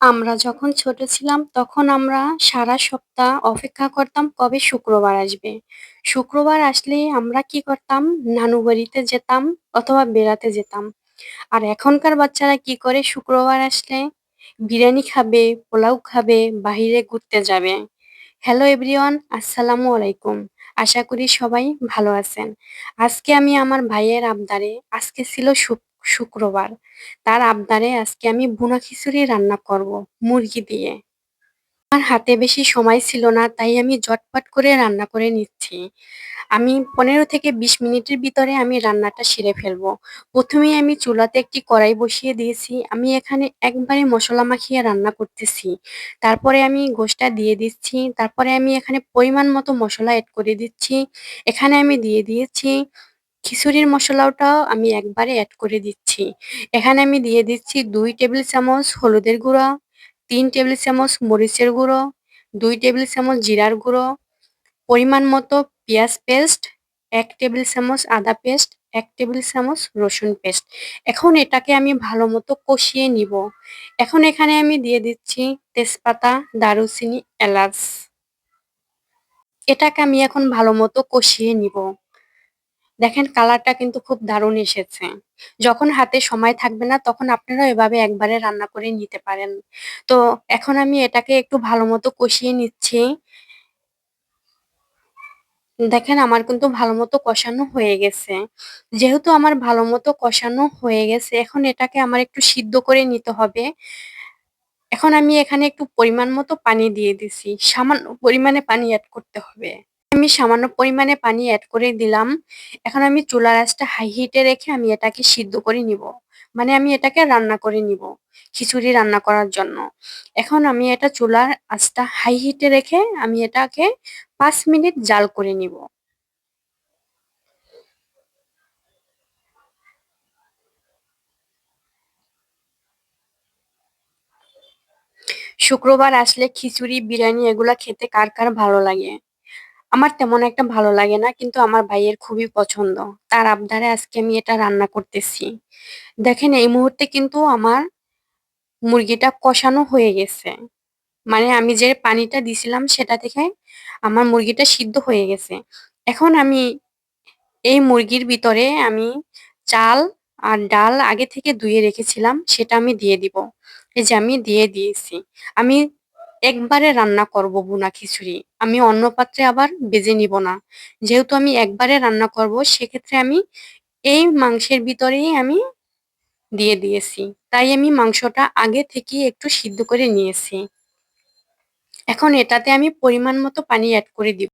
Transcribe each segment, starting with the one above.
আমরা যখন ছোট ছিলাম তখন আমরা সারা সপ্তাহ অপেক্ষা করতাম কবে শুক্রবার আসবে। শুক্রবার আসলে আমরা কি করতাম নানু বাড়িতে যেতাম অথবা বেড়াতে যেতাম। আর এখনকার বাচ্চারা কি করে শুক্রবার আসলে বিরিয়ানি খাবে, পোলাও খাবে, বাহিরে ঘুরতে যাবে। হ্যালো এভরিওয়ান আসসালামু আলাইকুম। আশা করি সবাই ভালো আছেন। আজকে আমি আমার ভাইয়ের আবদারে আজকে ছিল শুক শুক্রবার। তার আবদারে আজকে আমি ভুনা খিচুড়ি রান্না করব, মুরগি দিয়ে। আমার হাতে বেশি সময় ছিল না, তাই আমি ঝটপট করে রান্না করে নিচ্ছি। আমি ১৫ থেকে ২০ মিনিটের ভিতরে আমি রান্নাটা সেরে ফেলব। প্রথমেই আমি চুলাতে একটি কড়াই বসিয়ে দিয়েছি। আমি এখানে একবারে মশলা মাখিয়ে রান্না করতেছি। তারপরে আমি গোশটা দিয়ে দিচ্ছি। তারপরে আমি এখানে পরিমাণ মতো মশলা এড করে দিচ্ছি। এখানে আমি দিয়ে দিয়েছি খিচুড়ির মশলাটাও আমি একবারে অ্যাড করে দিচ্ছি। এখানে আমি দিয়ে দিচ্ছি দুই টেবিল চামচ হলুদের গুঁড়ো তিন টেবিল চামচ মরিচের গুঁড়ো, দুই টেবিল চামচ জিরার গুঁড়ো, পরিমাণ মতো পেঁয়াজ পেস্ট, এক টেবিল চামচ আদা পেস্ট, এক টেবিল চামচ রসুন পেস্ট। এখন এটাকে আমি ভালো মতো কষিয়ে নিব। এখন এখানে আমি দিয়ে দিচ্ছি তেজপাতা, দারুচিনি, এলাচ। এটাকে আমি এখন ভালো মতো কষিয়ে নিব। দেখেন কালারটা কিন্তু খুব দারুণ এসেছে। যখন হাতে সময় থাকবে না, তখন আপনারা এভাবে একবারে রান্না করে নিতে পারেন। তো এখন আমি এটাকে একটু ভালো মতো কষিয়ে নিচ্ছি। দেখেন আমার কিন্তু ভালো মতো কষানো হয়ে গেছে। যেহেতু আমার ভালো মতো কষানো হয়ে গেছে, এখন এটাকে আমার একটু সিদ্ধ করে নিতে হবে। এখন আমি এখানে একটু পরিমাণ মতো পানি দিয়ে দিছি। সামান্য পরিমাণে পানি অ্যাড করতে হবে। আমি সামান্য পরিমাণে পানি এড করে দিলাম। এখন আমি চুলা আঁচটা হাই হিটে রেখে আমি এটাকে সিদ্ধ করে নিব। মানে আমি এটাকে রান্না করে নিব খিচুড়ি রান্না করার জন্য। এখন আমি এটা চুলার আঁচটা হাই হিটে রেখে আমি এটাকে পাঁচ মিনিট জাল করে নিব। শুক্রবার আসলে খিচুড়ি, বিরিয়ানি এগুলা খেতে কার, কার ভালো লাগে? আমার তেমন একটা ভালো লাগে না, কিন্তু আমার ভাইয়ের খুবই পছন্দ। তার আবদারে আজকে আমি এটা রান্না করতেছি। দেখেন, এই মুহূর্তে কিন্তু আমার মুরগিটা কষানো হয়ে গেছে। মানে আমি যে পানিটা দিছিলাম, সেটা থেকে আমার মুরগিটা সিদ্ধ হয়ে গেছে। এখন আমি এই মুরগির ভিতরে আমি চাল আর ডাল আগে থেকে ধুয়ে রেখেছিলাম, সেটা আমি দিয়ে দিব। এই যে আমি দিয়ে দিয়েছি। আমি একবারে রান্না করব ভুনা খিচুড়ি। আমি অন্য পাত্রে আবার বেজে নিব না। যেহেতু আমি একবারে রান্না করব, সেক্ষেত্রে আমি এই মাংসের ভিতরেই আমি দিয়ে দিয়েছি। তাই আমি মাংসটা আগে থেকেই একটু সিদ্ধ করে নিয়েছি। এখন এটাতে আমি পরিমাণ মতো পানি অ্যাড করে দিব।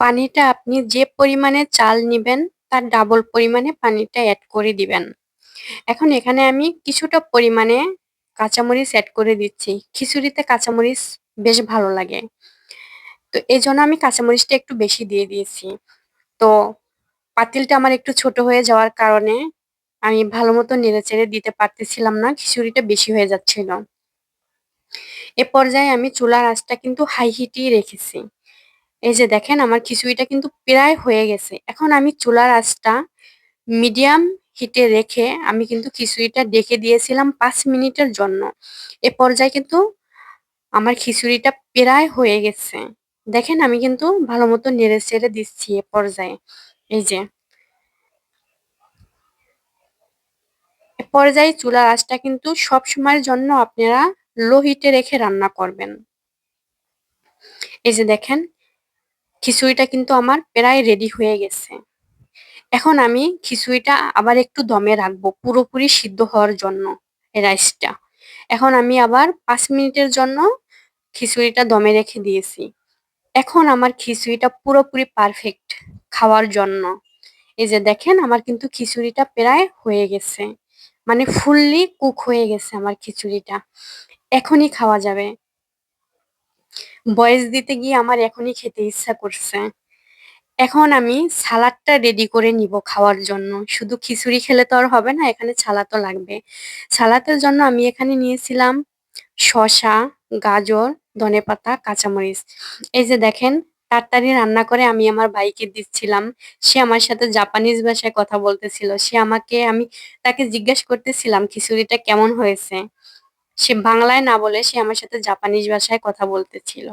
পানিটা আপনি যে পরিমাণে চাল নিবেন তার ডাবল পরিমাণে পানিটা অ্যাড করে দিবেন। এখন এখানে আমি কিছুটা পরিমাণে কাঁচামরিচ অ্যাড করে দিচ্ছি। খিচুড়িতে কাঁচামরিচ বেশ ভালো লাগে। তো এই জন্য আমি কাঁচামরিচটা একটু বেশি দিয়ে দিয়েছি। তো পাতিলটা আমার একটু ছোট হয়ে যাওয়ার কারণে আমি ভালো মতো নেড়েচেড়ে দিতে পারতেছিলাম না। খিচুড়িটা বেশি হয়ে যাচ্ছিল। এ পর্যায়ে আমি চুলার আঁচটা কিন্তু হাই হিটেই রেখেছি। এই যে দেখেন, আমার খিচুড়িটা কিন্তু প্রায় হয়ে গেছে। এখন আমি চুলার আঁচটা মিডিয়াম হিটে রেখে আমি কিন্তু খিচুড়িটা ডেকে দিয়েছিলাম পাঁচ মিনিটের জন্য। এ পর্যায়ে কিন্তু আমার খিচুড়িটা প্রায় হয়ে গেছে। দেখেন, আমি কিন্তু ভালো মতো নেড়ে-চেড়ে দিচ্ছি এ পর্যায়ে। এই যে। পর্যায়ে চুলার আঁচটা কিন্তু সব সময়ের জন্য আপনারা লো হিটে রেখে রান্না করবেন। এই যে দেখেন খিচুড়িটা কিন্তু আমার প্রায় রেডি হয়ে গেছে। এখন আমি খিচুড়িটা আবার একটু দমে রাখব পুরোপুরি সিদ্ধ হওয়ার জন্য রাইসটা। এখন আমি আবার পাঁচ মিনিটের জন্য খিচুড়িটা দমে রেখে দিয়েছি। এখন আমার খিচুড়িটা পুরোপুরি পারফেক্ট খাওয়ার জন্য। এই যে দেখেন আমার কিন্তু খিচুড়িটা প্রায় হয়ে গেছে। মানে ফুললি কুক হয়ে গেছে আমার খিচুড়িটা। এখনই খাওয়া যাবে। বয়স দিতে গিয়ে আমার এখনই খেতে ইচ্ছা করছে। এখন আমি সালাদটা রেডি করে নিব খাওয়ার জন্য। শুধু খিচুড়ি খেলে তো আর হবে না, এখানে ছালা তো লাগবে। ছালাতের জন্য আমি এখানে নিয়েছিলাম শশা গাজর, ধনে পাতা, কাঁচামরিচ। এই যে দেখেন, তাড়াতাড়ি রান্না করে আমি আমার বাইকে দিচ্ছিলাম। সে আমার সাথে জাপানিজ ভাষায় কথা বলতেছিল। সে আমাকে, আমি তাকে জিজ্ঞেস করতেছিলাম, খিচুড়িটা কেমন হয়েছে? সে বাংলায় না বলে সে আমার সাথে জাপানিজ ভাষায় কথা বলতেছিল।